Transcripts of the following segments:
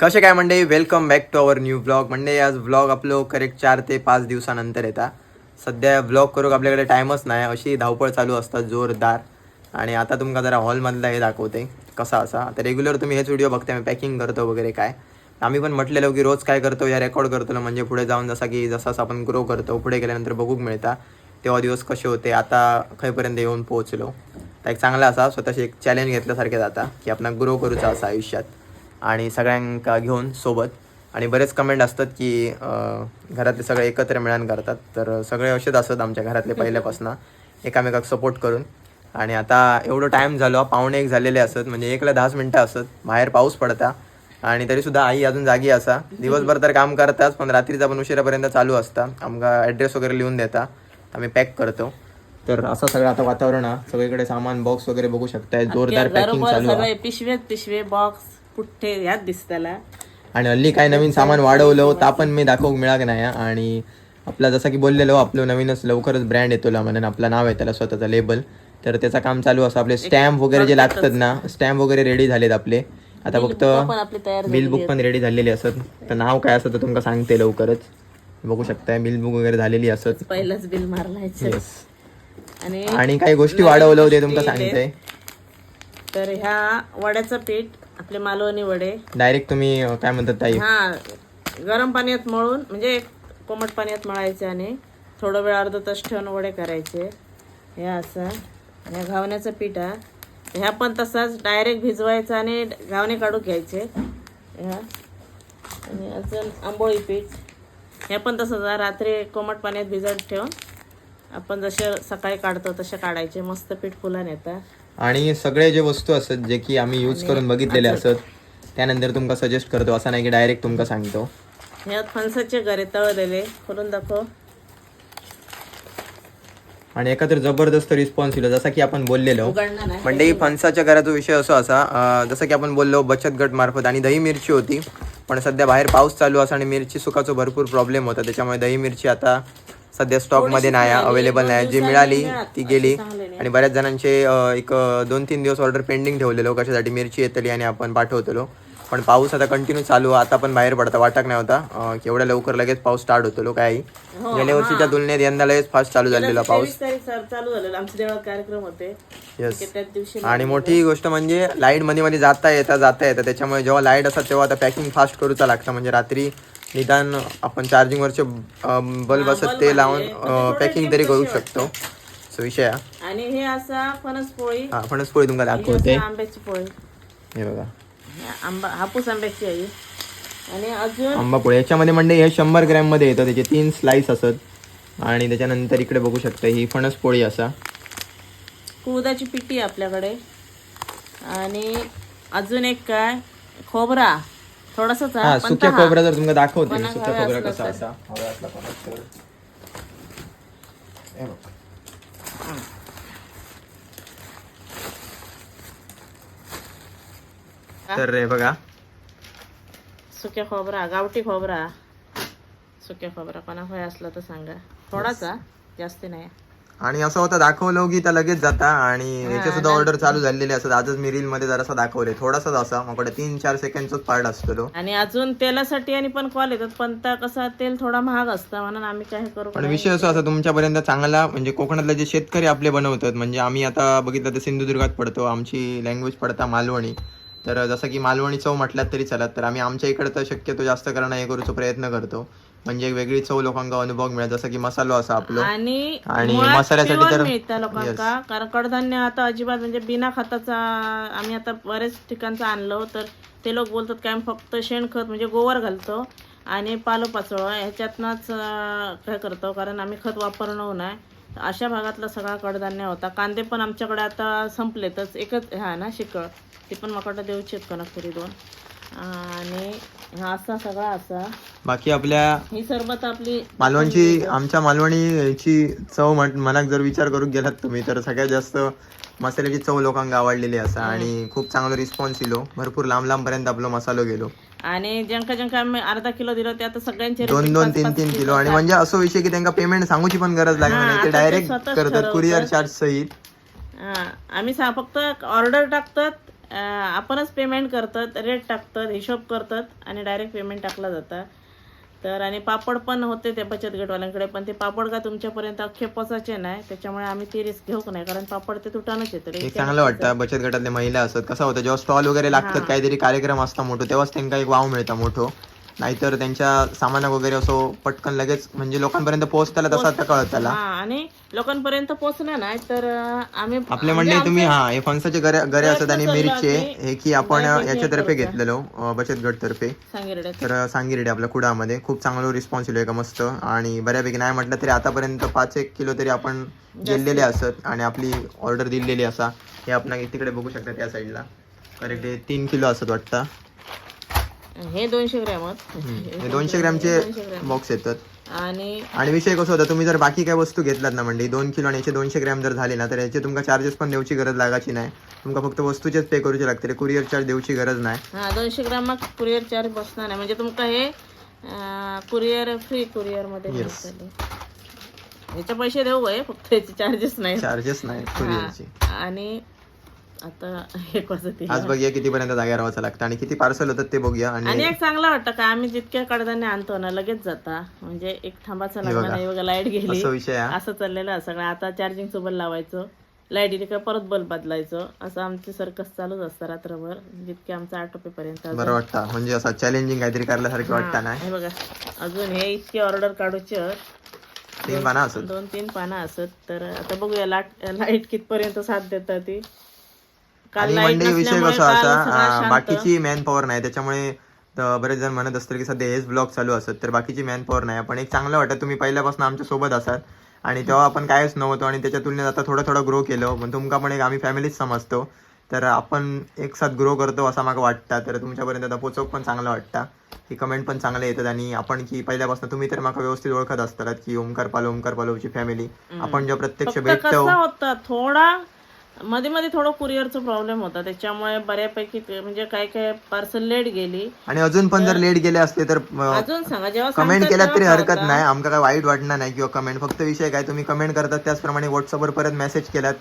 कसे काय म्हणजे welcome back to our new blog म्हणजे आज ब्लॉग आपलं करेक्ट चार ते पाच दिवसानंतर येता. सध्या ब्लॉग करूक आपल्याकडे टाईमच नाही. अशी धावपळ चालू असतात जोरदार. आणि आता तुमका जरा हॉलमधला हे दाखवते. कसा असा? आता रेग्युलर तुम्ही हेच व्हिडिओ बघते मी पॅकिंग करतो वगैरे काय. आम्ही पण म्हटलेलो की रोज काय करतो या रेकॉर्ड करतो म्हणजे पुढे जाऊन जसा की जसा आपण ग्रो करतो पुढे गेल्यानंतर बघूक मिळता. तेव्हा दिवस कसे होते आता खयपर्यंत येऊन पोहोचलो. तर एक चांगला असा स्वतःशी एक चॅलेंज घेतल्यासारखे जाता की आपण ग्रो करूचा असा आयुष्यात. आणि सगळ्यांका घेऊन सोबत. आणि बरेच कमेंट असतात की घरातले सगळे एकत्र मिळून करतात. तर सगळे असेच असतात आमच्या घरातले पहिल्यापासून. एकामेकाक सपोर्ट करून. आणि आता एवढं टाईम झालो पावणे एक झालेले असत. म्हणजे एकला दहाच मिनटं असत. बाहेर पाऊस पडता. आणि तरी सुद्धा आई अजून जागी असा. दिवसभर तर काम करताच पण रात्रीचा पण उशिरापर्यंत चालू असता. आमका ॲड्रेस वगैरे लिहून देता. आम्ही पॅक करतो. तर असं सगळं आता वातावरण हा. सगळीकडे सामान बॉक्स वगैरे बघू शकताय. जोरदार पॅकिंग चालू पिशवेत पिशवे बॉक्स पुठ्ठे ह्यात दिसताला. आणि हल्ली काय नवीन सामान वाढवलं तर आपण मी दाखवूक मिळाक नाही हा. आणि आपला जसं की बोललेलो आपलं नवीनच लवकरच ब्रँड येतो म्हणून आपलं नाव आहे त्याला स्वतःचं लेबल तर त्याचं काम चालू असं आपले स्टॅम्प वगैरे जे लागतात ना स्टॅम्प वगैरे रेडी झालेत आपले. आता फक्त पण बिल बुक पण रेडी झालेली असत तर नाव काय असतं तर तुमका सांगते लवकरच. बघू शकताय बिल बुक वगैरे झालेली असत पहिलंच बिल येस आणि आणि काही गोष्टी वाढवलं होते तुमका सांगते. तर ह्या वड्याचं पीठ आपले मालवणी वडे. डायरेक्ट तुम्ही अं, काय म्हणतात ताई? हा गरम पाण्यात मळून म्हणजे कोमट पाण्यात मळायचे आणि थोडं वेळ अर्धा तास ठेवून वडे करायचे. हे असं. ह्या घावण्याचं पीठ हा. ह्या पण तसाच डायरेक्ट भिजवायचं आणि घावणे काढून घ्यायचे. ह्या आणि अजून आंबोळी पीठ. हे पण तसंच आहे. रात्री कोमट पाण्यात भिजत ठेवून आपण जसे सकाळी काढतो तसे काढायचे. मस्त पीठ फुलान येतात आणि सगळे जे वस्तू असत जे की आम्ही यूज करून बघितलेले असत त्यानंतर तुमका सजेस्ट करतो. असं नाही की डायरेक्ट तुमका सांगतो. ह्यात फणसाचे गरे तळलेले. खोलून दाखव. आणि एका तर जबरदस्त रिस्पॉन्स दिला. जसा की आपण बोललेलो. म्हणजे फणसाच्या घराचा विषय असो असा जसं की आपण बोललो बचत गट मार्फत. आणि दही मिरची होती. पण सध्या बाहेर पाऊस चालू असा आणि मिरची सुकाचा भरपूर प्रॉब्लेम होता. त्याच्यामुळे दही मिरची आता सध्या स्टॉकमध्ये नाही अवेलेबल नाही. जी मिळाली ती गेली. आणि बऱ्याच जणांचे एक दोन तीन दिवस ऑर्डर पेंडिंग ठेवलेलो कशासाठी? मिरची येतली आणि आपण पाठवतलो. पण पाऊस आता कंटिन्यू चालू आहे. आता पण बाहेर पडता वाटक नाही होता. एवढ्या लवकर लगेच पाऊस स्टार्ट होतो काही. गेल्या वर्षीच्या तुलनेत यंदा लगेच फास्ट चालू झालेला पाऊस. कार्यक्रम होते. येस आणि मोठी गोष्ट म्हणजे लाइटमध्ये मध्ये जाता येता जाता येतं. त्याच्यामुळे जेव्हा लाइट असतात तेव्हा आता पॅकिंग फास्ट करूचा लागतं. म्हणजे रात्री निदान आपण चार्जिंग वरचे बल्ब असत ते लावून पॅकिंग तरी करू शकतो. सो विषय. आणि हे असा फणस पोळी हा फणस पोळी तुमका दाखवते. आंब्याची पोळी. हे बघा. आंबा हापूस आंब्याची आहे. आणि अजून आंबा पोळी याच्यामध्ये म्हणजे हे शंभर ग्रॅममध्ये येतं. त्याचे तीन स्लाइस असत. आणि त्याच्यानंतर इकडे बघू शकता ही फणस पोळी असा. कुळदाची पिठी आहे आपल्याकडे. आणि अजून एक काय? खोबरा. थोडासाच हा पण सुक्या. खोबरा जर तुमका दाखवते सुक्या असला. कसा. असा. तर हे बघा. सुक्या खोबरा गावठी खोबरा. सुक्या खोबरा कोणा होय असला तर सांगा. थोडासा जास्त नाही. आणि असं होतं दाखवलं की त्या लगेच जाता आणि याचे सुद्धा ऑर्डर चालू झालेले असतात आजच मी रील मध्ये जरासा दाखवले. थोडासाच असा मग तीन चार सेकंडचाच पार्ट असतो आणि अजून तेलासाठी आणि पण कॉल येतात पण त्या कसं तेल थोडा महाग असतं म्हणून आम्ही काय करू पण विषय असं असा तुमच्यापर्यंत चांगला म्हणजे कोकणातले जे शेतकरी आपले बनवतात म्हणजे आम्ही आता बघितलं तर सिंधुदुर्गात पडतो आमची लँग्वेज पडता मालवणी. तर जसं की मालवणी चव म्हटल्यात तरी चालत तर आम्ही आमच्या इकडे तर शक्यतो जास्त करणं हे करूचा प्रयत्न करतो. म्हणजे एक वेगळी चव लोकांना अनुभव मिळेल जसं की मसालो असा आपलो. आणि आणि मुळात मसाल्यासाठी pure तर- मिळतं लोकांका कारण कडधान्य आता अजिबात म्हणजे बिना खताचा आम्ही आता बरेच ठिकाणचं आणलं तर ते लोक बोलतात काय आम्ही फक्त शेणखत म्हणजे गोवर घालतो आणि पालो पाचोळा ह्याच्यातनंच अं, काय करतो? कारण आम्ही खत वापरणं नाही. अशा भागातला सगळा कडधान्य होता. कांदे पण आमच्याकडे आता संपलेतच. एकच हा ना शिकळ. ते पण मकाटा देऊचे आहेत तरी दोन? आणि हा असा सगळा असा. बाकी आपल्या ही सरबत आपली मालवणची आमच्या मालवणीची चव म्हण मनाक जर विचार करून गेलात तुम्ही तर सगळ्यात जास्त मसाल्याची चव लोकांना आवडलेली असा आणि खूप चांगला रिस्पॉन्स दिलो भरपूर लांब लांब पर्यंत आपलो मसालो गेलो. आणि ज्यांका ज्यांका आम्ही अर्धा किलो दिलो ते आता सगळ्यांचे दोन दोन तीन तीन किलो आणि म्हणजे असं विषय की त्यांना पेमेंट सांगूची पण गरज लागणार नाही. ते डायरेक्ट स्वतःच करतात. कुरिअर चार्ज सहित. हा, आम्ही सा फक्त ऑर्डर टाकतात आपणच पेमेंट करतात रेट टाकतात हिशोब करतात आणि डायरेक्ट पेमेंट टाकला जातं. तर आणि पापड पण होते ते बचत गटवाल्यांकडे पण ते पापड का तुमच्यापर्यंत अख्खे पोचायचे नाही त्याच्यामुळे आम्ही ती रिस्क घेऊ नाही कारण पापड ते तुटानच येतं. चांगलं वाटतं. बचत गटातले महिला असतात. कसं होतं जेव्हा स्टॉल वगैरे लागतात काहीतरी कार्यक्रम असता मोठं तेव्हाच त्यांना एक वाव मिळतं मोठं. नाहीतर त्यांच्या सामानाक वगैरे असो पटकन लगेच म्हणजे लोकांपर्यंत पोहोचताला तसा आता कळत त्याला हा आणि लोकांपर्यंत पोहोचणार नाही तर आम्ही आपले मंडळी तुम्ही हा हे फणसाचे गरे गरे असतात आणि मिरचे हे की आपण याच्यातर्फे घेतलेलो अं, बचत गट तर्फे. सांगितलं तर सांगिरेडे आपल्या कुडामध्ये. खूप चांगलं रिस्पॉन्स आहे का मस्त. आणि बऱ्यापैकी नाही म्हटलं तरी आतापर्यंत पाच एक किलो तरी आपण गेलेले असत. आणि आपली ऑर्डर दिलेली असा. हे आपण तिकडे बघू शकता त्या साईडला करेक्ट तीन किलो असत वाटतं. हे दोनशे ग्रॅम. हे दोनशे ग्रॅमचे बॉक्स येतात. आणि आणि विषय कसं होता तुम्ही जर बाकी काय वस्तू घेतलात ना म्हणजे दोन किलो आणि याचे दोनशे ग्रॅम जर झाले ना तर याचे तुमका चार्जेस पण देऊची गरज लागायची नाही. तुमका फक्त वस्तूचेच पे करूचे लागते कुरिअर चार्ज देऊची गरज नाही. हा दोनशे ग्राम कुरिअर चार्ज बसणार नाही. म्हणजे तुमका हे कुरिअर फ्री कुरिअरमध्ये. याचे पैसे देऊ फक्त याचे चार्जेस नाही चार्जेस नाही आणि आता एक वाजता आज बघूया कितीपर्यंत जागा राहायचं लागतं आणि किती पार्सल होतात ते बघूया आणि एक चांगलं वाटतं का आम्ही जितक्या कडधान्य आणतो ना लगेच जाता. म्हणजे एक थांबाचा लागला नाही बघा लाइट गेली. असं विषय आहे. असं चाललेलं सगळं. आता चार्जिंग सोबत लावायचं. लाइट गेली का परत बल्ब बदलायचं. असं आमची सर्कस चालूच असतं रात्रभर. जितके आमचं आटोपेपर्यंत बरं वाटतं. म्हणजे असं चॅलेंजिंग काहीतरी करायसारखं वाटतं ना? हे बघा. अजून हे इतके ऑर्डर काढूचे. तीन पाना असत. दोन तीन पानं असत. तर आता बघूया लाट लाइट कितपर्यंत साथ देतात ती. आणि म्हणजे विषय कसा असा. बाकीची मॅन पॉवर नाही. त्याच्यामुळे बरेच जण म्हणत असतात की सध्या हेच ब्लॉग चालू असत. तर बाकीची मॅन पॉवर नाही. पण एक चांगलं वाटतं. तुम्ही पहिल्यापासून आमच्यासोबत असाल. आणि तेव्हा आपण कायच नव्हतो आणि त्याच्या तुलनेत आता थोडं थोडं ग्रो केलं. पण तुमका पण एक आम्ही फॅमिलीच समजतो. तर आपण एक साथ ग्रो करतो असं मला वाटतं. तर तुमच्यापर्यंत आता पोचवक पण चांगलं वाटतं. ही कमेंट पण चांगले येतात. आणि आपण की पहिल्यापासून तुम्ही तर माका व्यवस्थित ओळखत असतात की ओमकार पालो ओमकार पालोची फॅमिली आपण जेव्हा प्रत्यक्ष भेटतो. थोडा मध्ये मध्ये थोडं कुरिअरचा प्रॉब्लेम होता. त्याच्यामुळे बऱ्यापैकी ते- म्हणजे काय काय पार्सल लेट गेली. आणि अजून पण जर लेट गेले असते तर अजून सांगा जेव्हा कमेंट सांगतात केल्यात तरी तेव्हा हरकत कळतं. नाही. आमका काय वाईट वाटणार नाही किंवा कमेंट फक्त विषय काय तुम्ही कमेंट करतात त्याचप्रमाणे व्हॉट्सअपवर परत मेसेज केलात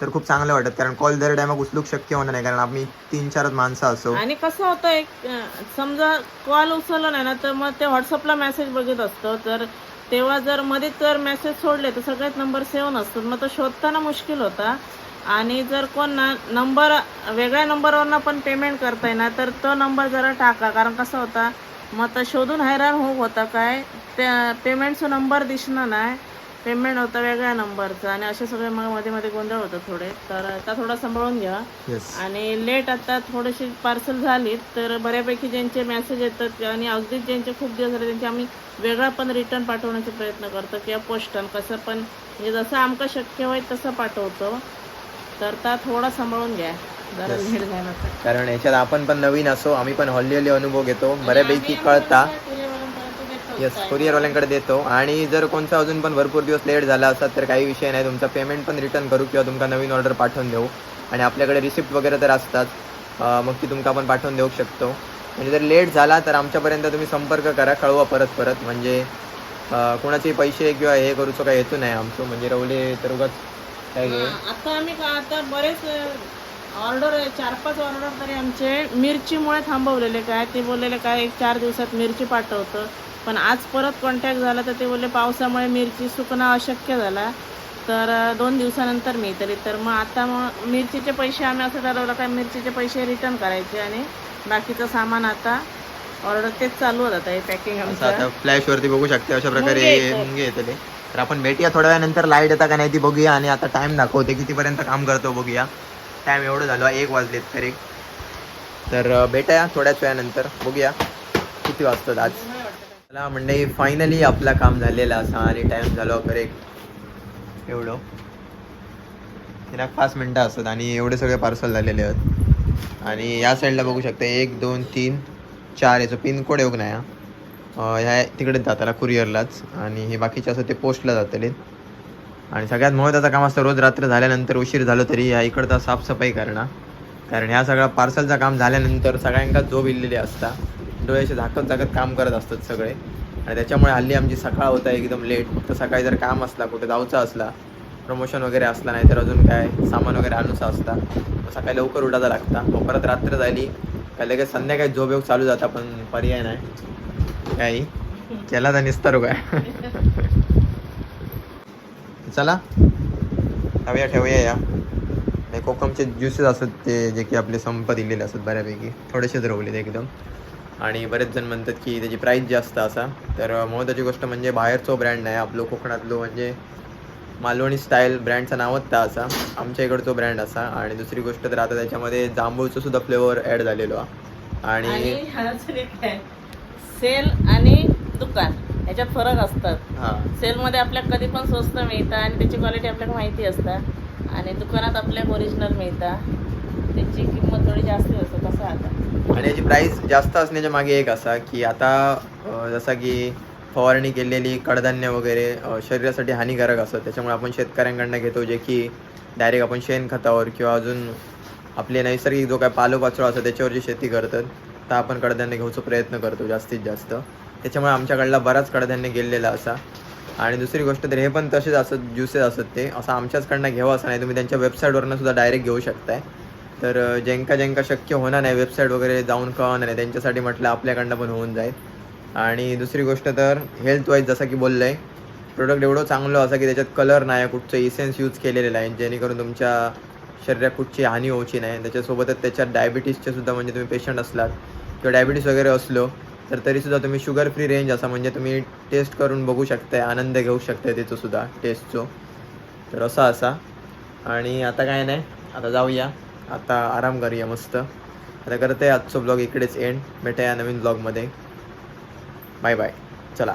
तर खूप चांगलं वाटत. कारण कॉल दर टायमाक उचलूक शक्य होणार नाही. कारण आम्ही तीन चारच माणसं असो. आणि कसं होतं एक अं, समजा कॉल उचलला नाही ना तर मग ते व्हॉट्सअपला मेसेज बघत असतो. तर तेव्हा जर मध्ये जर मेसेज सोडले तर सगळ्यात नंबर सेव्ह नसतात मग तो शोधताना मुश्किल होता. आणि जर कोण ना नंबर वेगळ्या नंबरवरनं पण पेमेंट करताय ना तर तो नंबर जरा टाका. कारण कसं होता मग तर शोधून हैराण होऊ होता काय? त्या पेमेंटचा नंबर दिसणार नाही. पेमेंट होता वेगळ्या नंबरचा आणि असे सगळे मग मध्ये मध्ये गोंधळ होतं थोडे. तर आता थोडा सांभाळून घ्या. आणि लेट आता थोडीशी पार्सल झाली तर बऱ्यापैकी ज्यांचे मेसेज येतात आणि अगदीच ज्यांचे खूप दिवस झाले त्यांचे आम्ही वेगळा पण रिटर्न पाठवण्याचा प्रयत्न करतो किंवा पोस्टन कसं पण म्हणजे जसं आमचं शक्य होईल तसं पाठवतो. तर त्या थोडा सांभाळून घ्या. जरा लेट झाला तर कारण याच्यात आपण पण नवीन असो आम्ही पण हल्ली हल्ली अनुभव घेतो बऱ्यापैकी कळता. येस कुरिअरवाल्यांकडे देतो. आणि जर कोणता अजून पण भरपूर दिवस लेट झाला असतात तर काही विषय नाही. तुमचा पेमेंट पण रिटर्न करू किंवा तुमका नवीन ऑर्डर पाठवून देऊ. आणि आपल्याकडे रिसिप्ट वगैरे तर असतात. मग ती तुमका आपण पाठवून देऊ शकतो. म्हणजे जर लेट झाला तर आमच्यापर्यंत तुम्ही संपर्क करा कळवा परत परत. म्हणजे कोणाचे पैसे किंवा हे करूचो काय हेतू नाही आमचं. म्हणजे रवले तर उगाच काय आता आम्ही का आता बरेच ऑर्डर चार पाच ऑर्डर तरी आमचे मिरचीमुळे थांबवलेले काय ते बोललेले काय एक चार दिवसात मिरची पाठवतं. पण आज परत कॉन्टॅक्ट झाला तर ते बोलले पावसामुळे मिरची सुकणं अशक्य झाला. तर अं, दोन दिवसानंतर मी तरी तर मग आता मग मिरचीचे पैसे आम्ही असं ठरवलं काय मिरचीचे पैसे रिटर्न करायचे आणि बाकीचं सामान आता ऑर्डर तेच चालू होत आता हे पॅकिंग असं आमचं. आता फ्लॅश वरती बघू शकते अशा प्रकारे मुंगे येतात. मुंगे येतले तर आपण भेटूया थोड्या वेळानंतर. लाइट येता का नाही ती बघूया आणि आता टाइम दाखवते. कितीपर्यंत काम करतो बघूया. टाइम एवढं झालं एक वाजलेत तरी तर भेटाया भेटूया थोड्याच वेळानंतर. बघूया किती वाजतात आज. मला म्हणजे फायनली आपला काम झालेला असा आणि टाइम झालो करेक्ट एवढं. तिला पाच मिनटं असतात आणि एवढे सगळे पार्सल झालेले आहेत. आणि या साईडला बघू शकता एक दोन तीन चार याचं पिनकोड येऊ नाही हा. ह्या तिकडेच जाताला कुरिअरलाच आणि हे बाकीचे असं ते पोस्टला जातले. आणि सगळ्यात महत्त्वाचं काम असतं रोज रात्र झाल्यानंतर उशीर झालो तरी ह्या इकडचा साफसफाई करणं. कारण ह्या सगळ्या पार्सलचं काम झाल्यानंतर सगळ्यांका झोप इलेली असता. डोळ्याचे झाकत झाकत काम करत असतात सगळे. आणि त्याच्यामुळे हल्ली आमची सकाळ होता एकदम लेट फक्त सकाळी जर काम असला कुठे जाऊचा असला प्रमोशन वगैरे असला नाही तर अजून काय सामान वगैरे आणूचा असता सकाळी लवकर उठायचा लागता. मग परत रात्र झाली काय लगेच संध्याकाळी झोप येऊ चालू जाता पण पर्याय नाही. काही केला तर निस्तारू काय चला ठेवूया ठेवूया या. नाही कोकमचे ज्युसेस असतात ते जे की आपले संप दिलेले असतात बऱ्यापैकी. थोडेसेच रवलेत एकदम. आणि बरेच जण म्हणतात की त्याची प्राईस जास्त असा. तर महत्त्वाची गोष्ट म्हणजे बाहेरचो ब्रँड नाही आपलो कोकणातलो म्हणजे मालवणी स्टाईल ब्रँडचं नावच त्या असा. आमच्या इकडचो ब्रँड असा. आणि दुसरी गोष्ट तर आता त्याच्यामध्ये जांभूळचं सुद्धा फ्लेवर ॲड झालेलो हा. आणि सेल आणि दुकान ह्याच्यात फरक असतात. हां. सेलमध्ये आपल्याला कधी पण स्वस्त मिळतं आणि त्याची क्वालिटी आपल्याला माहिती असतात आणि दुकानात आपल्याला ओरिजिनल मिळतं. त्याची किंमत थोडी जास्त असते कसं आता. आणि याची प्राईस जास्त असण्याच्या मागे एक असा की आता जसा की फवारणी केलेली कडधान्य वगैरे शरीरासाठी हानिकारक असतं. त्याच्यामुळे आपण शेतकऱ्यांकडनं घेतो जे की डायरेक्ट आपण शेणखतावर किंवा अजून आपले नैसर्गिक जो काय पालोपाचोळा असतो त्याच्यावर जी शेती करतात. तर आपण कडधान्य घेऊचा प्रयत्न करतो जास्तीत जास्त. त्याच्यामुळे आमच्याकडला बराच कडधान्य गेलेला असा. आणि दुसरी गोष्ट तर हे पण तसेच असत ज्युसेस असत ते. असं आमच्याचकडनं घ्यावं असं नाही. तुम्ही त्यांच्या वेबसाईटवरनं सुद्धा डायरेक्ट घेऊ शकताय. तर ज्यांका ज्यांका शक्य होणार नाही वेबसाईट वगैरे जाऊन कळणार नाही त्यांच्यासाठी म्हटलं आपल्याकडनं पण होऊन जाईल. आणि दुसरी गोष्ट तर हेल्थ वाईज जसं की बोललं आहे प्रोडक्ट एवढं चांगलं असं की त्याच्यात कलर नाही कुठचं इसेन्स यूज केलेलं आहे जेणेकरून तुमच्या शरीरात कुठची हानी होऊची नाही. त्याच्यासोबतच त्याच्यात डायबिटीसचे सुद्धा म्हणजे तुम्ही पेशंट असलात किंवा डायबिटीस वगैरे असलो तर तरीसुद्धा तुम्ही शुगर फ्री रेंज असा म्हणजे तुम्ही टेस्ट करून बघू शकताय आनंद घेऊ शकताय त्याचं सुद्धा टेस्टचो तर असा असा. आणि आता काय नाही आता जाऊया. आता आराम करूया मस्त. आता करते आजचं ब्लॉग इकडेच एंड भेटूया नवीन ब्लॉगमध्ये बाय बाय चला.